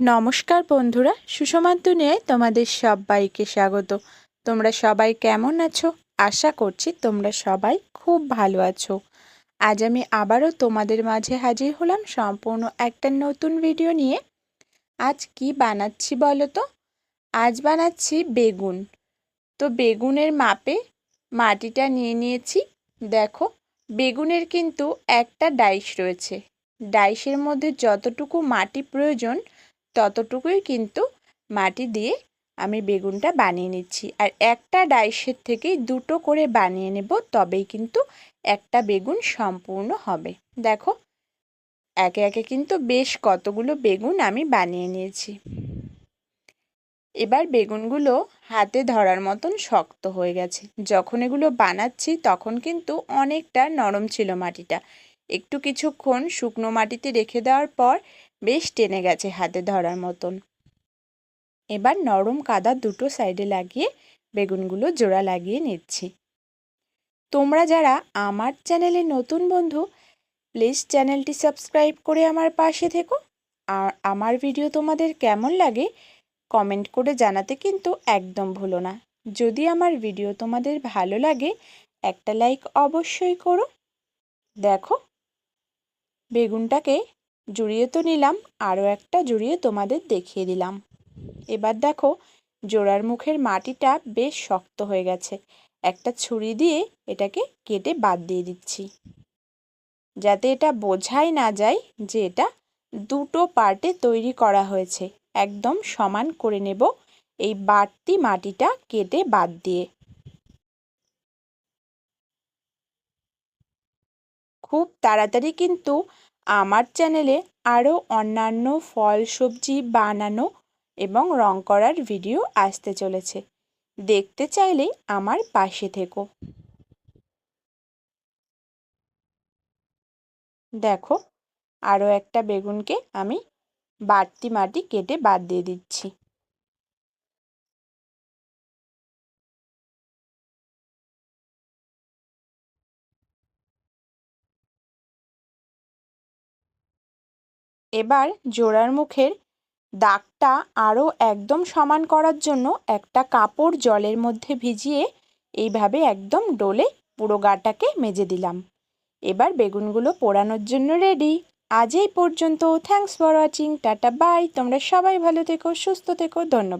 নমস্কার বন্ধুরা, সুষমার দুনিয়ায় তোমাদের সবাইকে স্বাগত। তোমরা সবাই কেমন আছো? আশা করছি তোমরা সবাই খুব ভালো আছো। আজ আমি আবারও তোমাদের মাঝে হাজির হলাম সম্পূর্ণ একটা নতুন ভিডিও নিয়ে। আজ কি বানাচ্ছি বলো তো? আজ বানাচ্ছি বেগুন। তো বেগুনের মাপে মাটিটা নিয়ে নিয়েছি। দেখো, বেগুনের কিন্তু একটা ডাইশ রয়েছে। ডাইশের মধ্যে যতটুকু মাটি প্রয়োজন ততটুকুই কিন্তু মাটি দিয়ে আমি বেগুনটা বানিয়ে নিচ্ছি। আর একটা ডাইসের থেকেই দুটো করে বানিয়ে নেব, তবেই কিন্তু একটা বেগুন সম্পূর্ণ হবে। দেখো, একে একে কিন্তু বেশ কতগুলো বেগুন আমি বানিয়ে নিয়েছি। এবার বেগুনগুলো হাতে ধরার মতন শক্ত হয়ে গেছে। যখন এগুলো বানাচ্ছি, তখন কিন্তু অনেকটা নরম ছিল মাটিটা। একটু কিছুক্ষণ শুকনো মাটিতে রেখে দেওয়ার পর বেশ টেনে গেছে হাতে ধরার মতন। এবার নরম কাদা দুটো সাইডে লাগিয়ে বেগুনগুলো জোড়া লাগিয়ে নিচ্ছি। তোমরা যারা আমার চ্যানেলে নতুন বন্ধু প্লিজ চ্যানেলটি সাবস্ক্রাইব করে আমার পাশে থেকো। আর আমার ভিডিও তোমাদের কেমন লাগে কমেন্ট করে জানাতে কিন্তু একদম ভুলো না। যদি আমার ভিডিও তোমাদের ভালো লাগে, একটা লাইক অবশ্যই করো। দেখো, বেগুনটাকে জুড়িয়ে তো নিলাম, আরও একটা জুড়িয়ে তোমাদের দেখিয়ে দিলাম। এবার দেখো, জোড়ার মুখের মাটিটা বেশ শক্ত হয়ে গেছে। একটা ছুরি দিয়ে এটাকে কেটে বাদ দিয়ে দিচ্ছি। যাতে এটা বোঝাই না যায় যে এটা দুটো পার্টে তৈরি করা হয়েছে। একদম সমান করে নেব এই বাড়তি মাটিটা কেটে বাদ দিয়ে। খুব তাড়াতাড়ি কিন্তু আমার চ্যানেলে আরও অন্যান্য ফল সবজি বানানো এবং রং করার ভিডিও আসতে চলেছে। দেখতে চাইলে আমার পাশে থেকো। দেখো, আরও একটা বেগুনকে আমি বাড়তি মাটি কেটে বাদ দিয়ে দিচ্ছি। এবার জোড়ার মুখের দাগটা আরও একদম সমান করার জন্য একটা কাপড় জলের মধ্যে ভিজিয়ে এইভাবে একদম ডোলে পুরো গাটাকে মেজে দিলাম। এবার বেগুনগুলো পোড়ানোর জন্য রেডি আজ এই পর্যন্ত। Thanks for watching tata bye তোমরা সবাই ভালো থেকো, সুস্থ থেকো। ধন্যবাদ।